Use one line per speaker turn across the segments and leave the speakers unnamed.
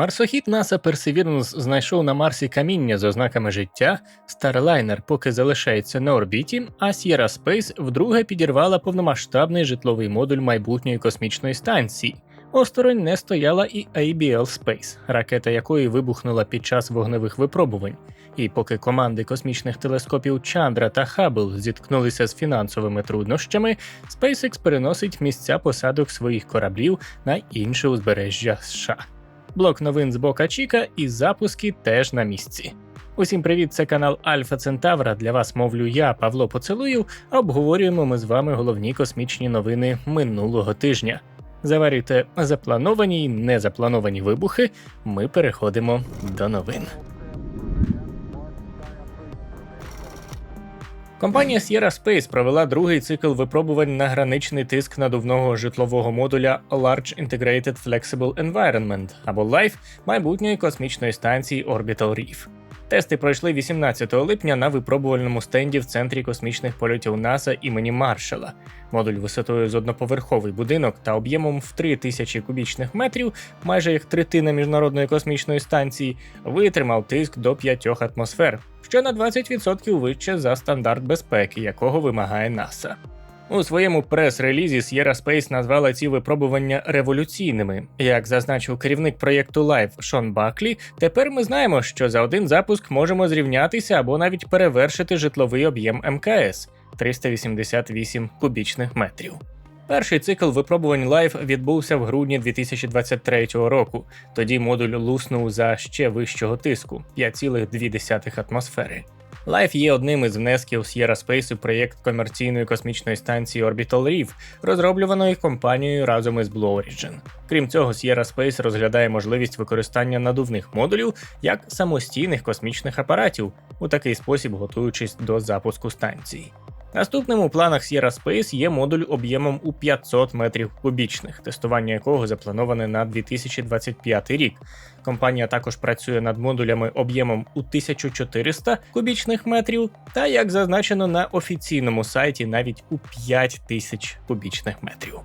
Марсохід НАСА Perseverance знайшов на Марсі каміння з ознаками життя, Starliner поки залишається на орбіті, а Sierra Space вдруге підірвала повномасштабний житловий модуль майбутньої космічної станції. Осторонь не стояла і ABL Space, ракета якої вибухнула під час вогневих випробувань. І поки команди космічних телескопів Чандра та Хаббл зіткнулися з фінансовими труднощами, SpaceX переносить місця посадок своїх кораблів на інше узбережжя США. Блок новин з Бока Чіка і запуски теж на місці. Усім привіт, це канал Альфа Центавра. Для вас мовлю я, Павло Поцелуєв, а обговорюємо ми з вами головні космічні новини минулого тижня. Заварюйте заплановані й незаплановані вибухи. Ми переходимо до новин. Компанія Sierra Space провела другий цикл випробувань на граничний тиск надувного житлового модуля Large Integrated Flexible Environment або LIFE майбутньої космічної станції Orbital Reef. Тести пройшли 18 липня на випробувальному стенді в центрі космічних польотів НАСА імені Маршала. Модуль висотою з одноповерховий будинок та об'ємом в 3000 кубічних метрів, майже як третина міжнародної космічної станції, витримав тиск до 5 атмосфер, що на 20% вище за стандарт безпеки, якого вимагає НАСА. У своєму прес-релізі Sierra Space назвала ці випробування революційними. Як зазначив керівник проєкту Live Шон Баклі, тепер ми знаємо, що за один запуск можемо зрівнятися або навіть перевершити житловий об'єм МКС 388 кубічних метрів. Перший цикл випробувань Live відбувся в грудні 2023 року. Тоді модуль луснув за ще вищого тиску 5,2 атмосфери. Life є одним із внесків Sierra Space у проєкт комерційної космічної станції Orbital Reef, розроблюваної компанією разом із Blue Origin. Крім цього, Sierra Space розглядає можливість використання надувних модулів як самостійних космічних апаратів, у такий спосіб готуючись до запуску станції. Наступним у планах Sierra Space є модуль об'ємом у 500 метрів кубічних, тестування якого заплановане на 2025 рік. Компанія також працює над модулями об'ємом у 1400 кубічних метрів, та, як зазначено на офіційному сайті, навіть у 5000 кубічних метрів.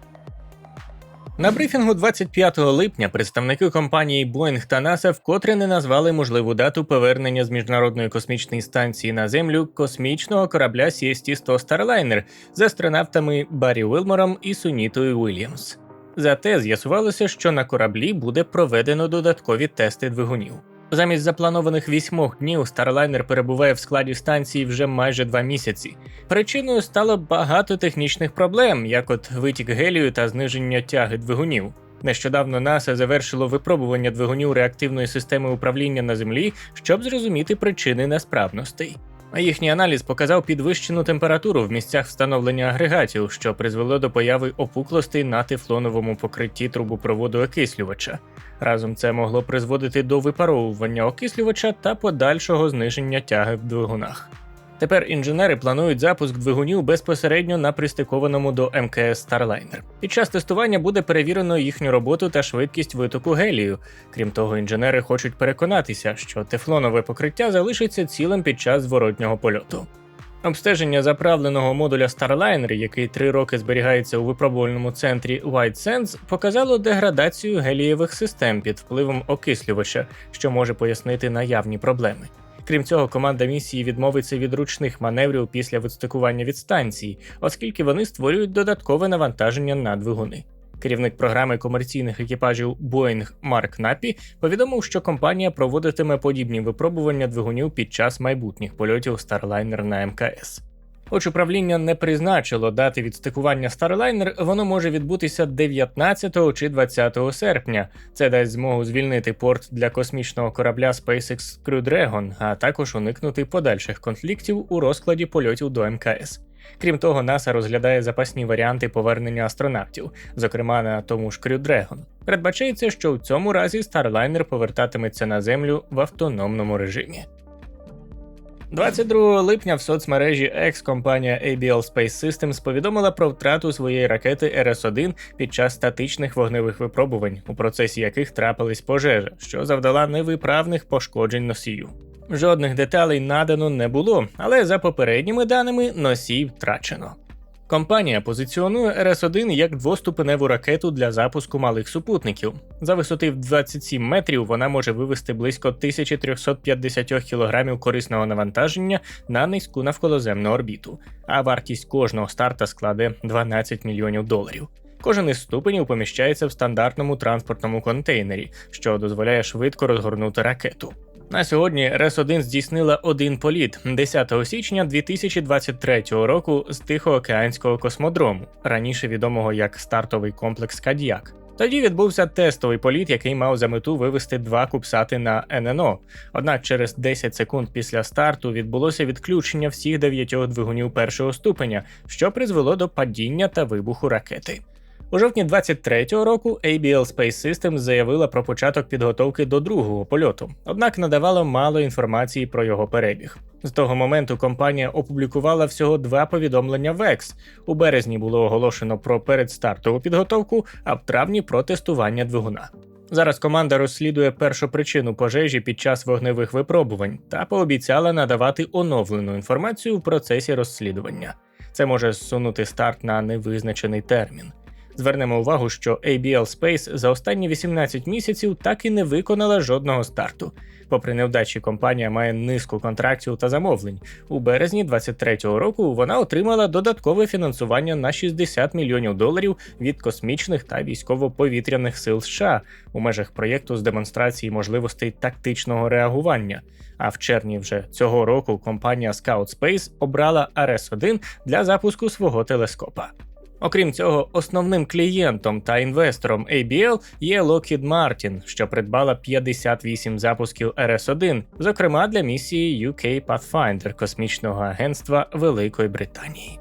На брифінгу 25 липня представники компанії Boeing та NASA вкотре не назвали можливу дату повернення з міжнародної космічної станції на землю космічного корабля CST-100 Starliner з астронавтами Баррі Уилмором і Сунітою Уільямс. Зате з'ясувалося, що на кораблі буде проведено додаткові тести двигунів. Замість запланованих вісьмох днів Starliner перебуває в складі станції вже майже два місяці. Причиною стало багато технічних проблем, як от витік гелію та зниження тяги двигунів. Нещодавно НАСА завершило випробування двигунів реактивної системи управління на землі, щоб зрозуміти причини несправностей. А їхній аналіз показав підвищену температуру в місцях встановлення агрегатів, що призвело до появи опуклостей на тефлоновому покритті трубопроводу окислювача. Разом це могло призводити до випаровування окислювача та подальшого зниження тяги в двигунах. Тепер інженери планують запуск двигунів безпосередньо на пристикованому до МКС Starliner. Під час тестування буде перевірено їхню роботу та швидкість витоку гелію. Крім того, інженери хочуть переконатися, що тефлонове покриття залишиться цілим під час зворотнього польоту. Обстеження заправленого модуля Starliner, який три роки зберігається у випробувальному центрі White Sands, показало деградацію гелієвих систем під впливом окислювача, що може пояснити наявні проблеми. Крім цього, команда місії відмовиться від ручних маневрів після відстикування від станції, оскільки вони створюють додаткове навантаження на двигуни. Керівник програми комерційних екіпажів Boeing Марк Напі повідомив, що компанія проводитиме подібні випробування двигунів під час майбутніх польотів Starliner на МКС. Хоч управління не призначило дати відстикування Starliner, воно може відбутися 19 чи 20 серпня. Це дасть змогу звільнити порт для космічного корабля SpaceX Crew Dragon, а також уникнути подальших конфліктів у розкладі польотів до МКС. Крім того, НАСА розглядає запасні варіанти повернення астронавтів, зокрема на тому ж Crew Dragon. Передбачається, що в цьому разі Starliner повертатиметься на землю в автономному режимі. 22 липня в соцмережі X компанія ABL Space Systems повідомила про втрату своєї ракети РС-1 під час статичних вогневих випробувань, у процесі яких трапились пожежа, що завдала невиправних пошкоджень носію. Жодних деталей надано не було, але за попередніми даними носій втрачено. Компанія позиціонує РС-1 як двоступеневу ракету для запуску малих супутників. За висоти в 27 метрів вона може вивести близько 1350 кг корисного навантаження на низьку навколоземну орбіту, а вартість кожного старта складе 12 мільйонів доларів. Кожен із ступенів поміщається в стандартному транспортному контейнері, що дозволяє швидко розгорнути ракету. На сьогодні РЕС-1 здійснила один політ 10 січня 2023 року з Тихоокеанського космодрому, раніше відомого як стартовий комплекс Кадьяк. Тоді відбувся тестовий політ, який мав за мету вивести два кубсати на ННО. Однак через 10 секунд після старту відбулося відключення всіх дев'ятьох двигунів першого ступеня, що призвело до падіння та вибуху ракети. У жовтні 23-го року ABL Space Systems заявила про початок підготовки до другого польоту, однак надавала мало інформації про його перебіг. З того моменту компанія опублікувала всього два повідомлення в X. У березні було оголошено про передстартову підготовку, а в травні про тестування двигуна. Зараз команда розслідує першу причину пожежі під час вогневих випробувань та пообіцяла надавати оновлену інформацію в процесі розслідування. Це може зсунути старт на невизначений термін. Звернемо увагу, що ABL Space за останні 18 місяців так і не виконала жодного старту. Попри невдачі, компанія має низку контрактів та замовлень. У березні 2023 року вона отримала додаткове фінансування на 60 мільйонів доларів від космічних та військово-повітряних сил США у межах проєкту з демонстрації можливостей тактичного реагування. А в червні вже цього року компанія Scout Space обрала RS-1 для запуску свого телескопа. Окрім цього, основним клієнтом та інвестором ABL є Lockheed Martin, що придбала 58 запусків RS-1, зокрема для місії UK Pathfinder космічного агентства Великої Британії.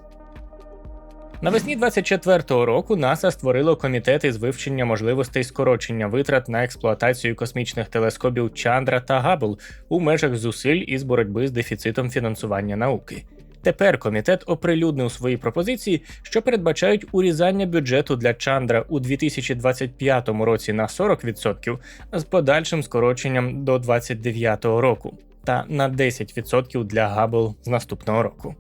Навесні 24-го року НАСА створило комітет із вивчення можливостей скорочення витрат на експлуатацію космічних телескопів Чандра та Габл у межах зусиль із боротьби з дефіцитом фінансування науки. Тепер комітет оприлюднив свої пропозиції, що передбачають урізання бюджету для Чандра у 2025 році на 40% з подальшим скороченням до 2029 року, та на 10% для Габл з наступного року.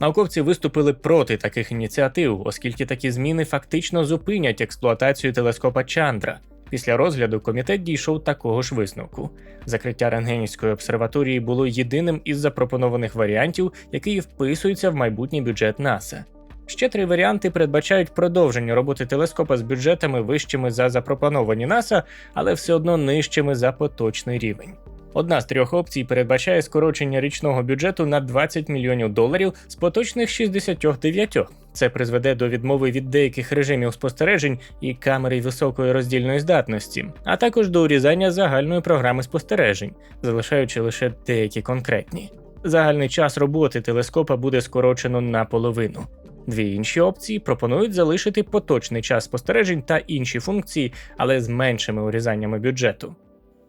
Науковці виступили проти таких ініціатив, оскільки такі зміни фактично зупинять експлуатацію телескопа Чандра. Після розгляду комітет дійшов такого ж висновку. Закриття Рентгенівської обсерваторії було єдиним із запропонованих варіантів, який вписується в майбутній бюджет НАСА. Ще три варіанти передбачають продовження роботи телескопа з бюджетами вищими за запропоновані НАСА, але все одно нижчими за поточний рівень. Одна з трьох опцій передбачає скорочення річного бюджету на 20 мільйонів доларів з поточних 69. Це призведе до відмови від деяких режимів спостережень і камери високої роздільної здатності, а також до урізання загальної програми спостережень, залишаючи лише деякі конкретні. Загальний час роботи телескопа буде скорочено наполовину. Дві інші опції пропонують залишити поточний час спостережень та інші функції, але з меншими урізаннями бюджету.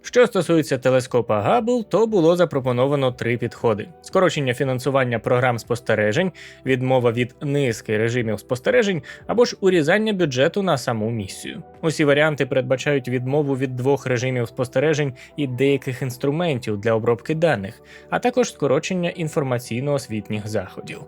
Що стосується телескопа Габл, то було запропоновано три підходи: скорочення фінансування програм спостережень, відмова від низки режимів спостережень або ж урізання бюджету на саму місію. Усі варіанти передбачають відмову від двох режимів спостережень і деяких інструментів для обробки даних, а також скорочення інформаційно-освітніх заходів.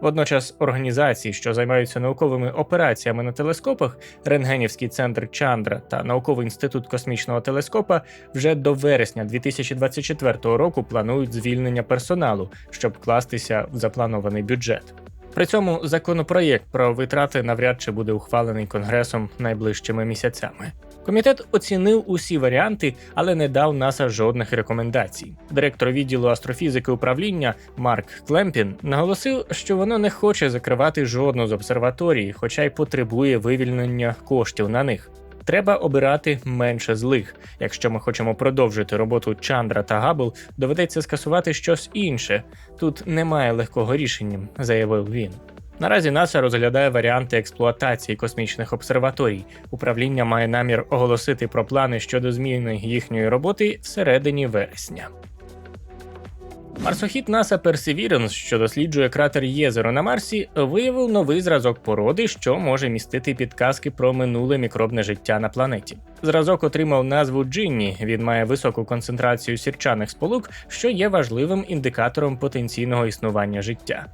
Водночас організації, що займаються науковими операціями на телескопах, Рентгенівський центр Чандра та науковий інститут космічного телескопа, вже до вересня 2024 року планують звільнення персоналу, щоб вкластися в запланований бюджет. При цьому законопроєкт про витрати навряд чи буде ухвалений конгресом найближчими місяцями. Комітет оцінив усі варіанти, але не дав НАСА жодних рекомендацій. Директор відділу астрофізики управління Марк Клемпін наголосив, що воно не хоче закривати жодну з обсерваторій, хоча й потребує вивільнення коштів на них. Треба обирати менше злих. Якщо ми хочемо продовжити роботу Чандра та Габл, доведеться скасувати щось інше. Тут немає легкого рішення, заявив він. Наразі НАСА розглядає варіанти експлуатації космічних обсерваторій. Управління має намір оголосити про плани щодо зміни їхньої роботи всередині вересня. Марсохід NASA Perseverance, що досліджує кратер Єзеро на Марсі, виявив новий зразок породи, що може містити підказки про минуле мікробне життя на планеті. Зразок отримав назву Джинні. Він має високу концентрацію сірчаних сполук, що є важливим індикатором потенційного існування життя.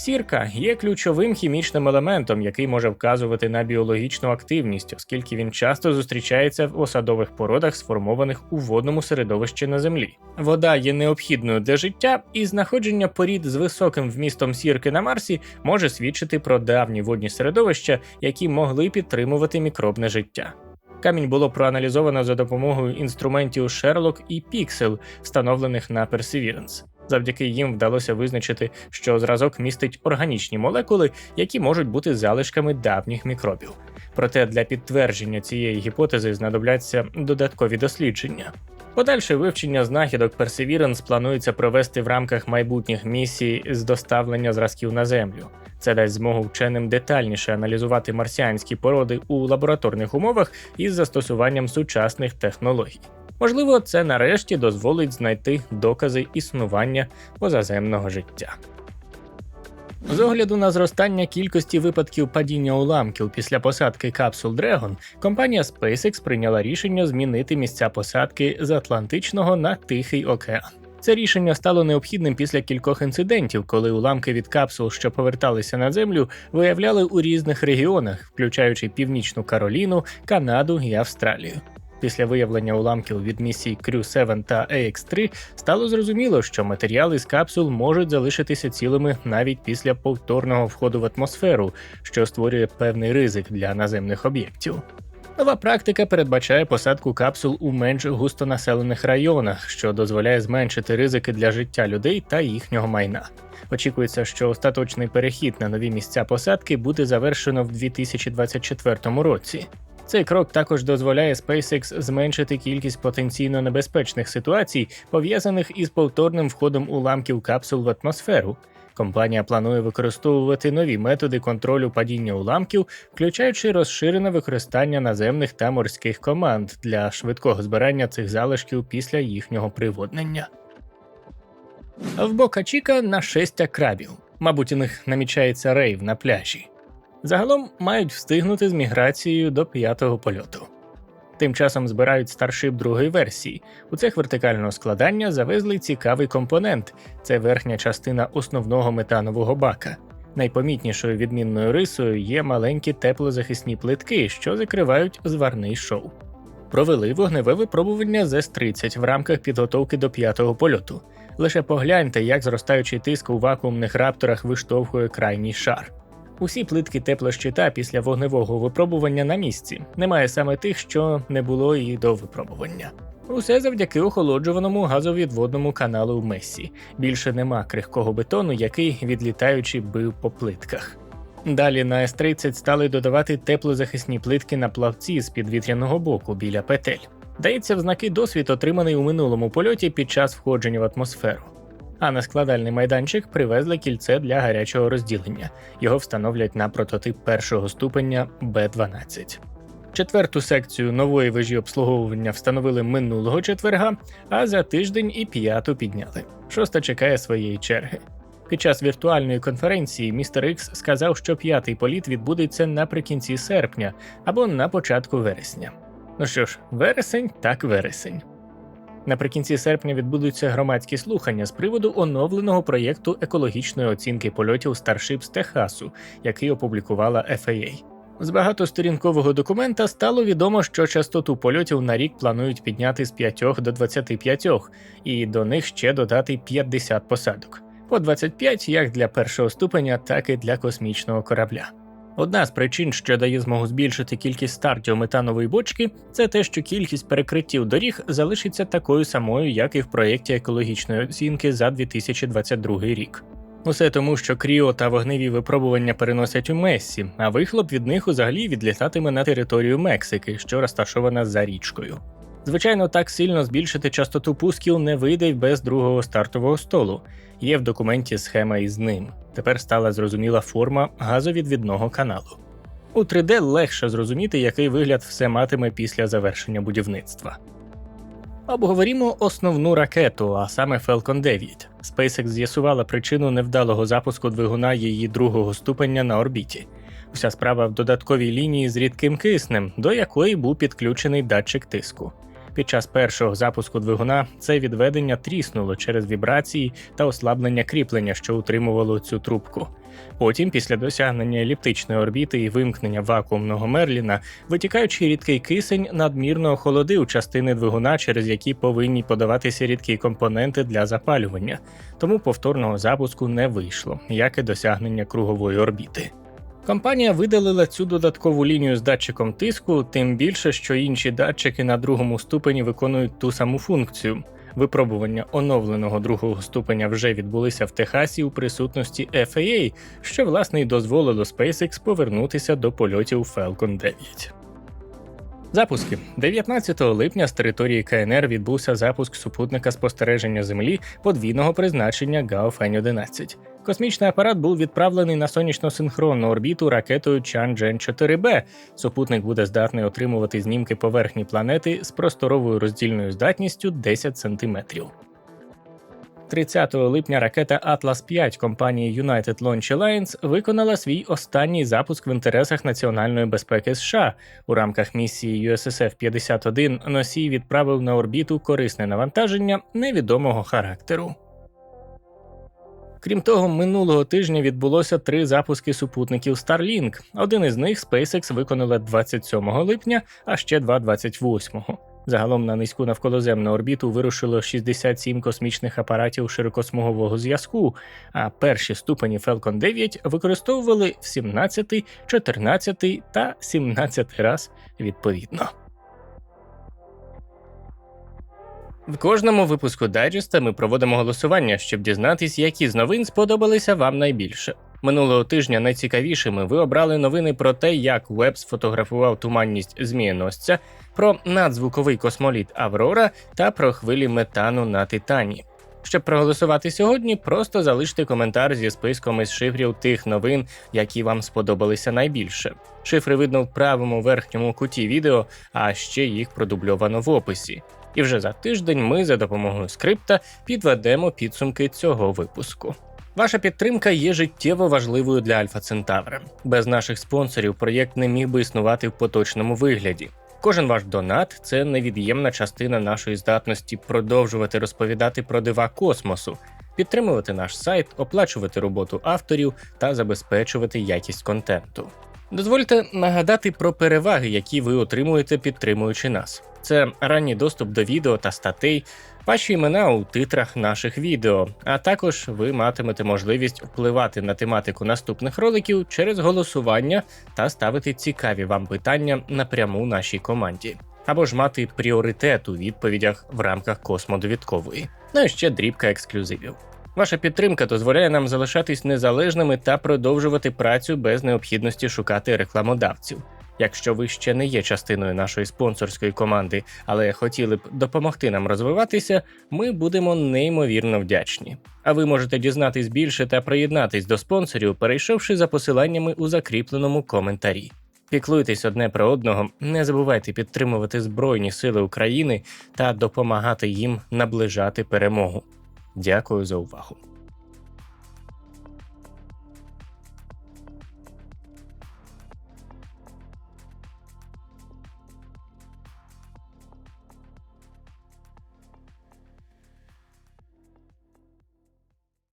Сірка є ключовим хімічним елементом, який може вказувати на біологічну активність, оскільки він часто зустрічається в осадових породах, сформованих у водному середовищі на землі. Вода є необхідною для життя, і знаходження порід з високим вмістом сірки на Марсі може свідчити про давні водні середовища, які могли підтримувати мікробне життя. Камінь було проаналізовано за допомогою інструментів Sherlock і Pixel, встановлених на Perseverance. Завдяки їм вдалося визначити, що зразок містить органічні молекули, які можуть бути залишками давніх мікробів. Проте для підтвердження цієї гіпотези знадобляться додаткові дослідження. Подальше вивчення знахідок Perseverance планується провести в рамках майбутніх місій з доставлення зразків на землю. Це дасть змогу вченим детальніше аналізувати марсіанські породи у лабораторних умовах із застосуванням сучасних технологій. Можливо, це нарешті дозволить знайти докази існування позаземного життя. З огляду на зростання кількості випадків падіння уламків після посадки капсул Dragon, компанія SpaceX прийняла рішення змінити місця посадки з Атлантичного на Тихий океан. Це рішення стало необхідним після кількох інцидентів, коли уламки від капсул, що поверталися на землю, виявляли у різних регіонах, включаючи Північну Кароліну, Канаду і Австралію. Після виявлення уламків від місій Crew 7 та AX3 стало зрозуміло, що матеріали з капсул можуть залишитися цілими навіть після повторного входу в атмосферу, що створює певний ризик для наземних об'єктів. Нова практика передбачає посадку капсул у менш густонаселених районах, що дозволяє зменшити ризики для життя людей та їхнього майна. Очікується, що остаточний перехід на нові місця посадки буде завершено в 2024 році. Цей крок також дозволяє SpaceX зменшити кількість потенційно небезпечних ситуацій, пов'язаних із повторним входом уламків капсул в атмосферу. Компанія планує використовувати нові методи контролю падіння уламків, включаючи розширене використання наземних та морських команд для швидкого збирання цих залишків після їхнього приводнення. В Бока Чіка нашестя крабів. Мабуть, у них намічається рейв на пляжі. Загалом мають встигнути з міграцією до п'ятого польоту. Тим часом збирають старшип другої версії. У цех вертикального складання завезли цікавий компонент це верхня частина основного метанового бака. Найпомітнішою відмінною рисою є маленькі теплозахисні плитки, що закривають зварний шоу. Провели вогневе випробування з С-30 в рамках підготовки до п'ятого польоту. Лише погляньте, як зростаючий тиск у вакуумних рапторах виштовхує крайній шар. Усі плитки теплощита після вогневого випробування на місці. Немає саме тих, що не було і до випробування. Усе завдяки охолоджуваному газовідводному каналу в Месі. Більше нема крихкого бетону, який, відлітаючи, бив по плитках. Далі на С-30 стали додавати теплозахисні плитки на плавці з підвітряного боку біля петель. Дається в знаки досвід, отриманий у минулому польоті під час входження в атмосферу. А на складальний майданчик привезли кільце для гарячого розділення. Його встановлять на прототип першого ступеня Б-12. Четверту секцію нової вежі обслуговування встановили минулого четверга, а за тиждень і п'яту підняли. Шоста чекає своєї черги. Під час віртуальної конференції містер Ікс сказав, що п'ятий політ відбудеться наприкінці серпня або на початку вересня. Ну що ж, вересень так вересень. Наприкінці серпня відбудуться громадські слухання з приводу оновленого проєкту екологічної оцінки польотів Starship з Техасу, який опублікувала FAA. З багатосторінкового документа стало відомо, що частоту польотів на рік планують підняти з 5 до 25, і до них ще додати 50 посадок. По 25 як для першого ступеня, так і для космічного корабля. Одна з причин, що дає змогу збільшити кількість стартів метанової бочки, це те, що кількість перекриттів доріг залишиться такою самою, як і в проєкті екологічної оцінки за 2022 рік. Усе тому, що кріо та вогневі випробування переносять у Мессі, а вихлоп від них взагалі відлітатиме на територію Мексики, що розташована за річкою. Звичайно, так сильно збільшити частоту пусків не вийде без другого стартового столу. Є в документі схема із ним. Тепер стала зрозуміла форма газовідвідного каналу. У 3D легше зрозуміти, який вигляд все матиме після завершення будівництва. Обговорімо основну ракету, а саме Falcon 9. SpaceX з'ясувала причину невдалого запуску двигуна її другого ступеня на орбіті. Вся справа в додатковій лінії з рідким киснем, до якої був підключений датчик тиску. Під час першого запуску двигуна це відведення тріснуло через вібрації та ослаблення кріплення, що утримувало цю трубку. Потім, після досягнення еліптичної орбіти і вимкнення вакуумного Мерліна, витікаючий рідкий кисень надмірно охолодив частини двигуна, через які повинні подаватися рідкі компоненти для запалювання, тому повторного запуску не вийшло, як і досягнення кругової орбіти. Компанія видалила цю додаткову лінію з датчиком тиску, тим більше, що інші датчики на другому ступені виконують ту саму функцію. Випробування оновленого другого ступеня вже відбулися в Техасі у присутності FAA, що власне й дозволило SpaceX повернутися до польотів Falcon 9. Запуски 19 липня з території КНР відбувся запуск супутника спостереження Землі подвійного призначення Гаофень 11 Космічний апарат був відправлений на сонячно-синхронну орбіту ракетою чанджен 4Б. Супутник буде здатний отримувати знімки поверхні планети з просторовою роздільною здатністю 10 см. 30 липня ракета Atlas 5 компанії United Launch Alliance виконала свій останній запуск в інтересах національної безпеки США. У рамках місії USSF 51 носій відправив на орбіту корисне навантаження невідомого характеру. Крім того, минулого тижня відбулося три запуски супутників Starlink. Один із них SpaceX виконала 27 липня, а ще два 28. Загалом на низьку навколоземну орбіту вирушило 67 космічних апаратів широкосмугового зв'язку, а перші ступені Falcon 9 використовували в 17, 14 та 17 раз відповідно. В кожному випуску дайджеста ми проводимо голосування, щоб дізнатись, які з новин сподобалися вам найбільше. Минулого тижня найцікавішими ви обрали новини про те, як Веб сфотографував туманність змієносця, про надзвуковий космоліт Аврора та про хвилі метану на Титані. Щоб проголосувати сьогодні, просто залиште коментар зі списком із шифрів тих новин, які вам сподобалися найбільше. Шифри видно в правому верхньому куті відео, а ще їх продубльовано в описі. І вже за тиждень ми за допомогою скрипта підведемо підсумки цього випуску. Ваша підтримка є життєво важливою для Альфа Центавра. Без наших спонсорів проєкт не міг би існувати в поточному вигляді. Кожен ваш донат це невід'ємна частина нашої здатності продовжувати розповідати про дива космосу, підтримувати наш сайт, оплачувати роботу авторів та забезпечувати якість контенту. Дозвольте нагадати про переваги, які ви отримуєте, підтримуючи нас. Це ранній доступ до відео та статей, ваші імена у титрах наших відео, а також ви матимете можливість впливати на тематику наступних роликів через голосування та ставити цікаві вам питання напряму нашій команді, або ж мати пріоритет у відповідях в рамках космодовідкової. Ну і ще дрібка ексклюзивів. Ваша підтримка дозволяє нам залишатись незалежними та продовжувати працю без необхідності шукати рекламодавців. Якщо ви ще не є частиною нашої спонсорської команди, але хотіли б допомогти нам розвиватися, ми будемо неймовірно вдячні. А ви можете дізнатись більше та приєднатись до спонсорів, перейшовши за посиланнями у закріпленому коментарі. Піклуйтесь одне про одного, не забувайте підтримувати Збройні Сили України та допомагати їм наближати перемогу. Дякую за увагу.